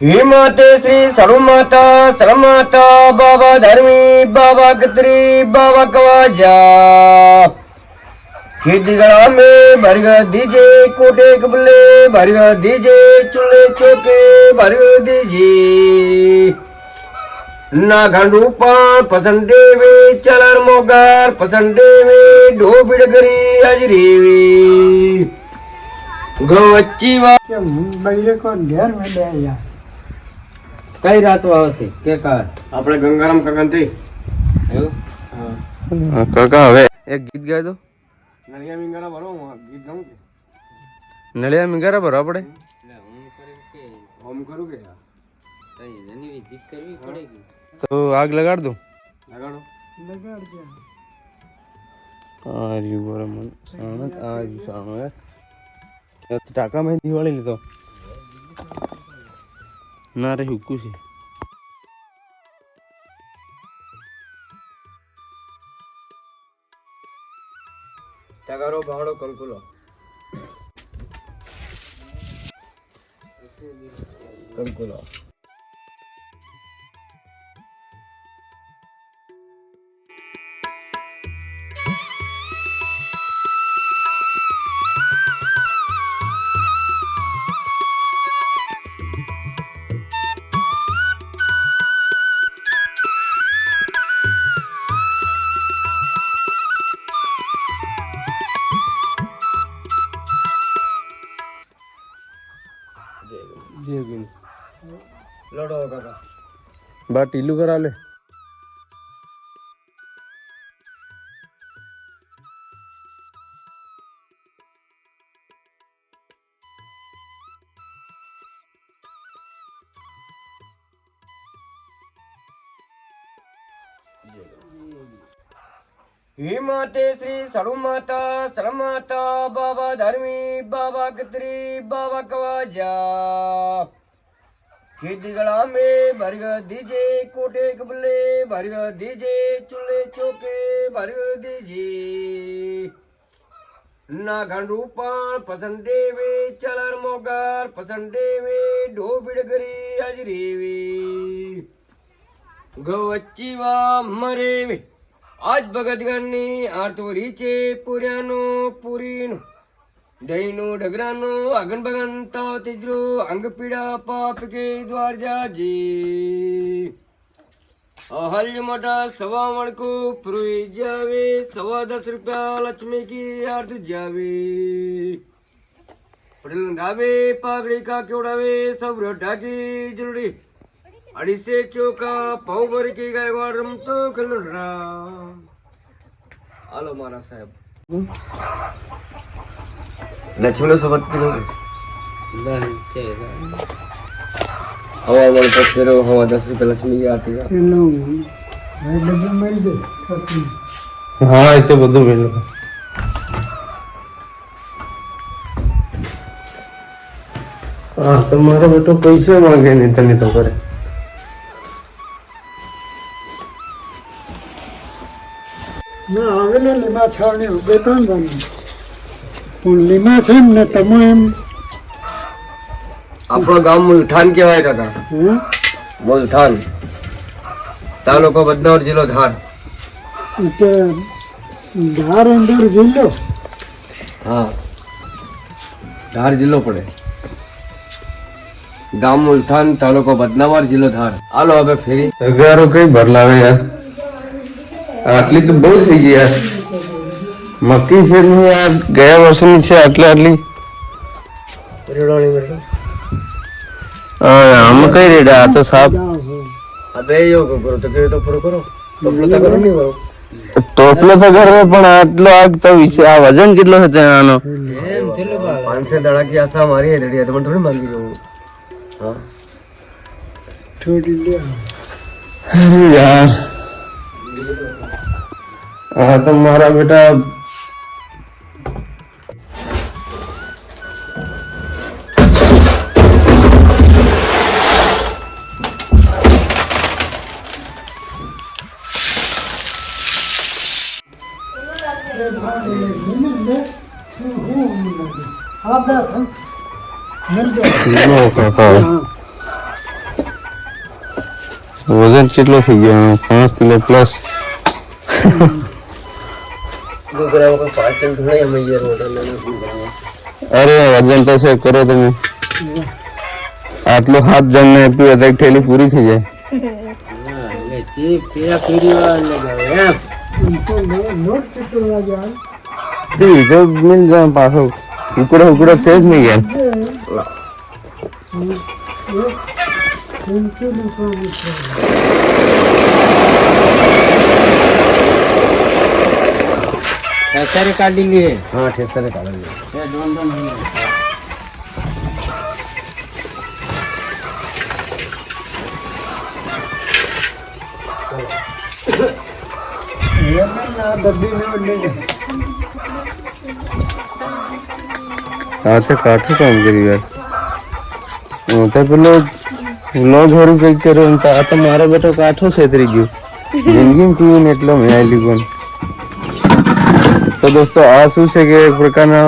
હે માતે શ્રી સરુમાતા સરમાતા બાબા ધર્મી બાબા કત્રી બાબા કવાજા ખેતીગળા મે ભરગ દીજે, કોટે કબલે ભરગ દીજે, ચૂલે ચોકે ભરગ દીજે. ના ગાંડુ પણ પસંદ વે ચલણ મોગાર પસંદ વે ઢોબીડ કરી હાજરી ગવચ્ચી વાત બૈરે કો ઘેર મે બે કઈ રાતો આવશે કે કા આપણે ગંગારામ કાકાંતી થી કાકા હવે એક ગીત ગાય દો. નળિયા મિંગારા ભરો હું ગીત ગાઉં કે નળિયા મિંગારા ભરો આપણે. એટલે હું કે? હોમ કરું કે? કરવી પડે કે? તો આગ લગાડ દો. લગાડો. લગાડજે આ રહ્યું બરાબર સાણક આ રહ્યું ટાકા મેં દિવાળી લીધો. ના રે હુકું છે તગારો ભાવડો કંકુલો કંકુલો ગયું. લડો કાકા. બા ટીલું કરા લે. હે માતે શ્રી સરુમાતા સરમાતા બાબા ધર્મી બાબા કત્રી બાબા કવાજા ખેતીગળા મે ભરગ દીજે કોટે કબલે ભરગ દીજે ચૂલે ચોકે ભરગ દીજે ના ગાંડુ પણ પસંદ વે ચલર મોગાર પસંદ વે ઢોબીડ કરી હાજરી વે ગવચ્ચી વા મરે વે આજ ભગત ગણની આરતોરી છે પૂર્યાનો પૂરીનો દહીંનો ડગરાનો આગન બગન તાવ તીજરો અંગ પીડા પાપ કે દ્વાર જાજી અહલ્ય મોટા સવા મણકો ફ્રુઈ જાવે સવા દસ રૂપિયા લક્ષ્મી કી આરત જાવે પટેલ ગાવે પાઘડી કા કેવડાવે સબ ઢાકી જરૂરી અડીસે ચોકા કીધો દહન છે હવા મણ પસેરો દસ રૂપિયા લક્ષ્મી હવે ડબ્બે મળી જાય હા એ તો બધું મેળવું હા તમારો બેટો પૈસા માંગે નહીં તને તો કરે ના હવે ને લીમા છાવણી બે ત્રણ બની પણ છે ને તમે એમ. આપણો ગામ મુલઠાન કહેવાય કાકા મુલઠાન તાલુકો બદનોર જિલ્લો ધાર. ધાર અંદર જિલ્લો? હા. ધાર જિલ્લો પડે. ગામ મુલઠાન તાલુકો બદનાવર જિલ્લો ધાર. હાલો હવે ફેરી. તગારો કઈ ભરલાવે યાર? આટલી તો બહુ થઈ ગઈ યાર. મક્કી છે ને આ ગયા વર્ષની છે આટલી આટલી? રેડોની રેડો હા આમ કઈ રેડા? આ તો સાફ અબે યો કરો તો કે તો પૂરો કરો. તોપલો તો કરો નહીં કરો તોપલો તો કરે પણ આટલો આગ તો વિશે આ વજન કેટલો છે તેનો પાંચસો દડા કી આશા મારી રેડી હતી પણ થોડી માંગી જવું હા. થોડી યાર. આ તો મારા બેટા વજન કેટલો થઈ ગયો એનો? પાંચ કિલો પ્લસ છોકરાઓ કોઈ પાટણ થોડા એમ યાર મોટા નાના છોકરાઓ. અરે વજન તો છે કરો તમે આટલો હાથ જણને આપ્યું હોય તો એક થેલી પૂરી થઈ જાય એટલે તે એમ. મિલ જાય પાછો. ઉકડો ઉકડો છે જ નહીં યાર અત્યારે કાઢી લે. હા ઠેસરે કાઢે એ સાથે કાઠું કામ કર્યું યાર તો કંઈક કર્યો ને આ તો મારો બેટો કાઠો છેતરી ગયો જિંદગી પીવું ને એટલો મેં આલી પણ તો દોસ્તો આ શું છે કે એક પ્રકારના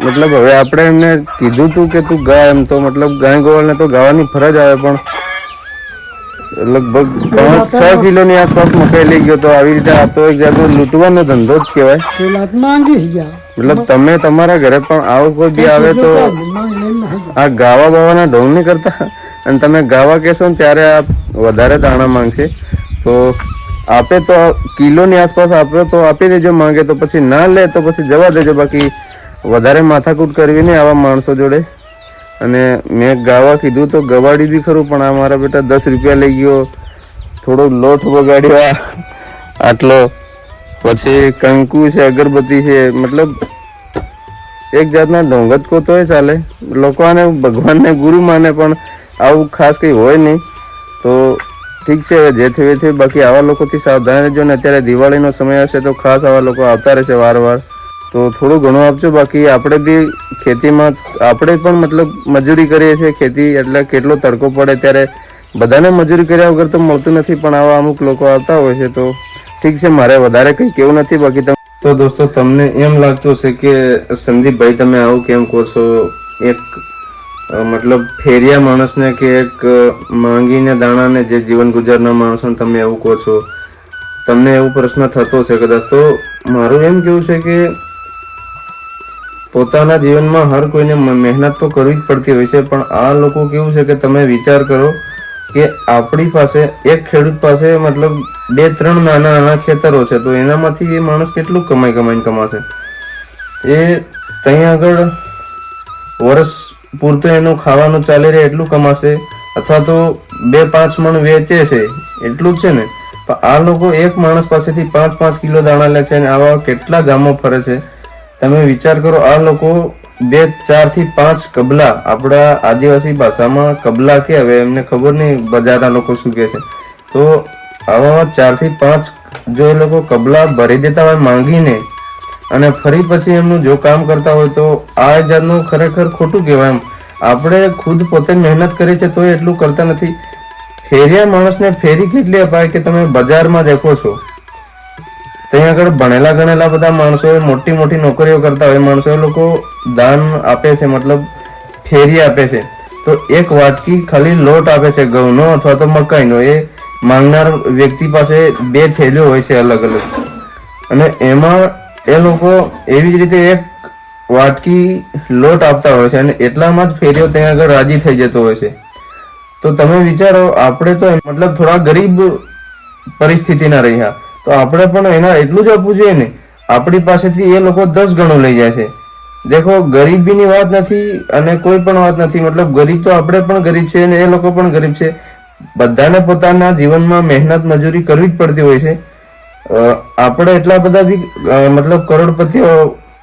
મતલબ હવે આપણે એમને કીધું તું કે તું ગા એમ તો મતલબ ગાય ગોવાળને તો ગાવાની ફરજ આવે પણ લગભગ છ કિલોની આસપાસ મકાઈ લઈ ગયો તો આવી રીતે આ તો એક જાતનો લૂંટવાનો ધંધો જ કહેવાય. મતલબ તમે તમારા ઘરે પણ આવો કોઈ બી આવે તો આ ગાવા બાવાના ઢોંગ નહીં કરતા? અને તમે ગાવા કહેશો ને ત્યારે આ વધારે દાણા માંગશે. તો આપે તો કિલોની આસપાસ આપે તો આપી દેજો માંગે તો પછી ના લે તો પછી જવા દેજો. બાકી વધારે માથાકૂટ કરવી નહીં આવા માણસો જોડે. અને મેં ગાવા કીધું તો ગવાડી બી ખરું, પણ આ મારા બેટા દસ રૂપિયા લઈ ગયો. થોડો લોટ બગાડ્યો આટલો. પછી કંકુ છે, અગરબત્તી છે, મતલબ એક જાતના ઢોંગ જ કો તોય ચાલે. લોકો આને ભગવાનને, ગુરુ માને, પણ આવું ખાસ કંઈ હોય નહીં. તો ઠીક છે જે થયું થયું. બાકી આવા લોકોથી સાવધાન રહેજો ને અત્યારે દિવાળીનો સમય હશે તો ખાસ આવા લોકો આવતા રહેશે વારવાર. તો થોડું ઘણું આપજો. બાકી આપણે બી ખેતીમાં આપણે પણ મતલબ મજૂરી કરીએ છીએ, ખેતી એટલે કેટલો તડકો પડે ત્યારે બધાને મજૂરી કર્યા વગર તો મળતું નથી, પણ આવા અમુક લોકો આવતા હોય છે તો ઠીક છે, મારે વધારે કંઈ કેવું નથી, બાકી તો દોસ્તો, તમને એમ લાગતું હશે કે સંદીપભાઈ તમે આવું કેમ કહો છો? એક મતલબ ફેરિયા માણસને કે એક માંગીને દાણાને જે જીવન ગુજારનાર માણસોને તમે એવું કહો છો? તમને એવો પ્રશ્ન થતો હશે કદાચ. તો મારું એમ કેવું છે કે પોતાના જીવનમાં હર કોઈને મહેનત તો કરવી જ પડતી હોય છે, પણ આ લોકો કેવું છે કે તમે વિચાર કરો કે આપણી પાસે એક ખેડૂત પાસે મતલબ બે, ત્રણ નાના નાના ખેતરો છે, તો એનામાંથી એ માણસ કેટલું કમાઈ, કમાઈને કમાશે? એ ત્યાં આગળ વર્ષ પૂરતું એનું ખાવાનું ચાલી રહે એટલું કમાશે, અથવા તો બે, પાંચ મણ વેચે છે, એટલું જ છે ને? પણ આ લોકો એક માણસ પાસેથી પાંચ પાંચ કિલો દાણા લે છે અને આવા કેટલા ગામો ફરે છે? તમે વિચાર કરો, આ લોકો બે, ચારથી પાંચ કબલા આપણા આદિવાસી ભાષામાં કબલા કે હવે એમને ખબર નહીં બજારના લોકો શું કહે છે. તો આવા ચારથી પાંચ જો એ લોકો કબલા ભરી દેતા હોય માંગીને અને ફરી પછી એમનું જો કામ કરતા હોય તો આ જાતનું ખરેખર ખોટું કહેવાય એમ. આપણે ખુદ પોતે મહેનત કરીએ છીએ તો એટલું કરતા નથી. ફેરિયા માણસને ફેરી કેટલી અપાય કે તમે બજારમાં દેખો છો? ત્યાં આગળ ભણેલા ગણેલા બધા માણસો મોટી મોટી નોકરીઓ કરતા હોય માણસો લોકો દાન આપે છે, મતલબ ફેરી આપે છે. તો એક વાટકી ખાલી લોટ આપે છે, ઘઉંનો અથવા તો મકાઈનો. એ માંગનાર વ્યક્તિ પાસે બે થેલીઓ હોય છે અલગ અલગ. અને એમાં એ લોકો એવી જ રીતે એક વાટકી લોટ આપતા હોય છે અને એટલામાં જ ફેરીઓ ત્યાં આગળ રાજી થઈ જતો હોય છે. તો તમે વિચારો, આપણે તો મતલબ થોડા ગરીબ પરિસ્થિતિના રહ્યા. તો આપણે પણ એના એટલું જ આપવું જોઈએ ને. આપણી પાસેથી એ લોકો દસ ગણું લઈ જાય છે. દેખો, ગરીબીની વાત નથી અને કોઈ પણ વાત નથી. મતલબ ગરીબ તો આપણે પણ ગરીબ છે અને એ લોકો પણ ગરીબ છે. બધાને પોતાના જીવનમાં મહેનત મજૂરી કરવી જ પડતી હોય છે. આપણે એટલા બધા બી મતલબ કરોડપતિઓ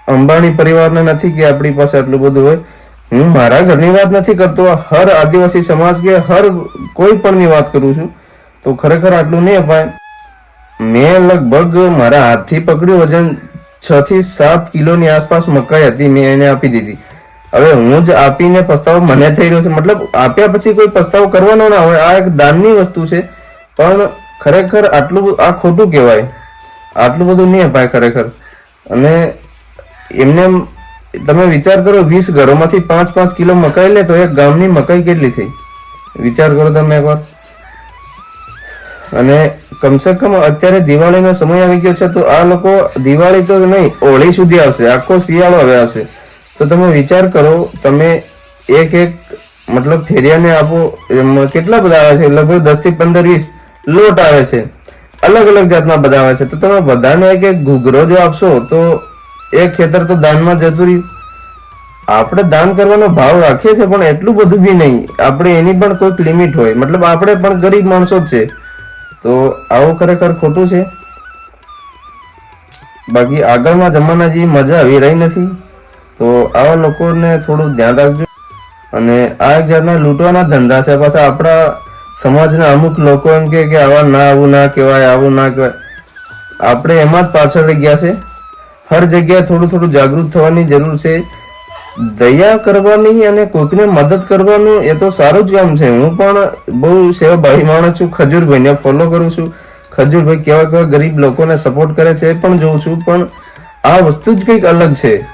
અંબાણી પરિવારના નથી કે આપણી પાસે આટલું બધું હોય. હું મારા ઘરની વાત નથી કરતો. હર આદિવાસી સમાજ કે હર કોઈ પણની વાત કરું છું. તો ખરેખર આટલું નહીં અપાય. મેં લગભગ મારા હાથથી પકડ્યું. વજન છ થી સાત કિલોની આસપાસ મકાઈ હતી. મેં એને આપી દીધી. હવે હું જ આપીને પસ્તાવો મને થઈ રહ્યો છે. મતલબ આપ્યા પછી કોઈ પસ્તાવો કરવાનો ના હોય. આ એક દાનની વસ્તુ છે. પણ ખરેખર આટલું આ ખોટું કહેવાય. આટલું બધું નહીં અપાય ખરેખર. અને એમને એમ, તમે વિચાર કરો, વીસ ઘરોમાંથી પાંચ પાંચ કિલો મકાઈ લે તો એક ગામની મકાઈ કેટલી થઈ? વિચાર કરો તમે એકવાર અને કમસે કમ અત્યારે દિવાળીનો સમય આવી ગયો છે, તો આ લોકો દિવાળી તો નહીં, હોળી સુધી આવશે, આખો શિયાળો હવે આવશે. તો તમે વિચાર કરો, તમે એક એક મતલબ ફેરિયાને આપો કેટલા બધા આવે છે, લગભગ દસથી પંદર વીસ લોટ આવે છે, અલગ અલગ જાતના બધા આવે છે, તો તમે બધાને એક એક ઘૂઘરો જો આપશો, તો એ ખેતર તો દાનમાં જતું રહ્યું. આપણે દાન કરવાનો ભાવ રાખીએ છીએ, પણ એટલું બધું બી નહીં. આપણે એની પણ કોઈક લિમિટ હોય, મતલબ આપણે પણ ગરીબ માણસો જ છે. તો આવું ખરેખર ખોટું છે? બાકી આગળના જમાના જે મજા આવી રહી નથી. તો આવા લોકોને થોડું ધ્યાન રાખજો. અને આ એક જાતના લૂંટવાના ધંધા છે. પાછા આપણા સમાજના અમુક લોકો એમ કે આવા ના, આવું ના કહેવાય, આવું ના કહેવાય. આપણે એમાં જ પાછળ ગયા છે. હર જગ્યાએ થોડું થોડું જાગૃત થવાની જરૂર છે. દયા કરવાની અને કોઈકને મદદ કરવાનું એ તો સારું જ કામ છે. હું પણ બહુ સેવાભાવી માણસ છું. ખજૂરભાઈને ફોલો કરું છું. ખજૂરભાઈ કેવા કેવા ગરીબ લોકોને સપોર્ટ કરે છે એ પણ જોઉં છું. પણ આ વસ્તુ જ કંઈક અલગ છે.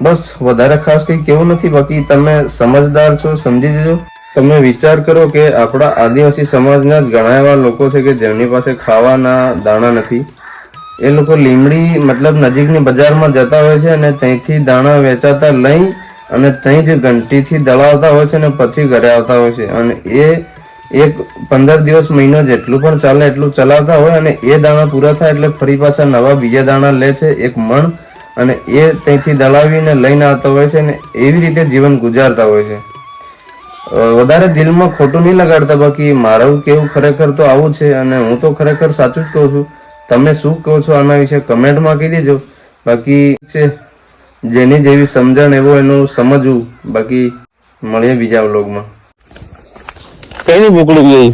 બસ, વધારે ખાસ કંઈ કેવું નથી. બાકી તમે સમજદાર છો, સમજી જજો. તમે વિચાર કરો કે આપણા આદિવાસી સમાજના જ ઘણા એવા લોકો છે કે જેમની પાસે ખાવાના દાણા નથી. એ લોકો લીમડી, મતલબ નજીકની બજારમાં જતા હોય છે અને ત્યાંથી દાણા વેચાતા લઈ અને ત્યાં જ ઘંટીથી દળાવતા હોય છે અને પછી ઘરે આવતા હોય છે. અને એ એક પંદર દિવસ મહિનો જેટલું પણ ચાલે એટલું ચલાવતા હોય અને એ દાણા પૂરા થાય એટલે ફરી પાછા નવા બીજા દાણા લે છે એક મણ અને એ ત્યાંથી દળાવીને લઈને આવતા હોય છે અને એવી રીતે જીવન ગુજારતા હોય છે. વધારે દિલમાં ખોટું નહીં લગાડતા બાકી મારું કેવું ખરેખર તો આવું છે અને હું તો ખરેખર સાચું જ કહું છું. તમે શું કહો છો આના વિશે કમેન્ટમાં કહી દેજો. બાકી છે જેની જેવી સમજણ એવો એનું સમજવું. બાકી મળીએ બીજા વ્લોગમાં. કઈ મોકલી ગઈ.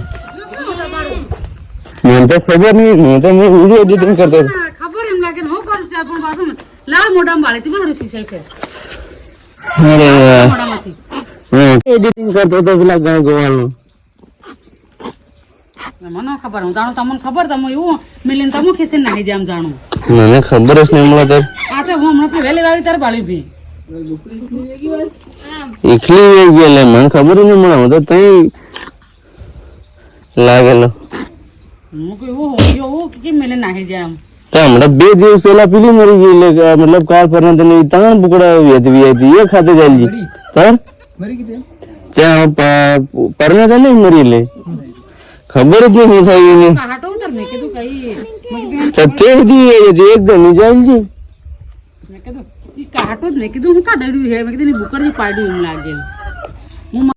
મને તો ખબર નહીં હું તો વીડિયો એડિટિંગ કરતો ખબર એમ લાગે હું કરીશ પણ પાછું લાલ મોઢામાં વાળી મારું શીશે છે. મોઢામાંથી. એડિટિંગ કરતો તો પેલા ગાય ગોવાનું મને ખબર હું જાણું તમને ખબર તમે એવું મિલિન તમે ખીસીને નાહી જાય એમ જાણું. મને ખબર જ નહીં મળે તો આ તો હું હમણાં વહેલી વાળી તારે બાળી ભી એકલી વહી ગઈ એટલે મને ખબર જ નહીં મળે હું તો તઈ લાગેલો. હું હું જાય હમણાં બે દિવસ પેલા પેલી મરી ગઈ એટલે કે મતલબ કાર પર તને ત્રણ બુકડા વેચવી હતી એ ખાતે ચાલી તાર? ત્યાં પરને તો નહીં મરી લે ખબર જ નહીં થઈ એને. હાટો ઉતર મેં કીધું કઈ તો તે દી એકદમ ચાલજી મેં કીધું ઈ કાટો જ મેં કીધું હું કા દડ્યું હે? મેં કીધું ની બુકરજી પાડ્યું એમ લાગે.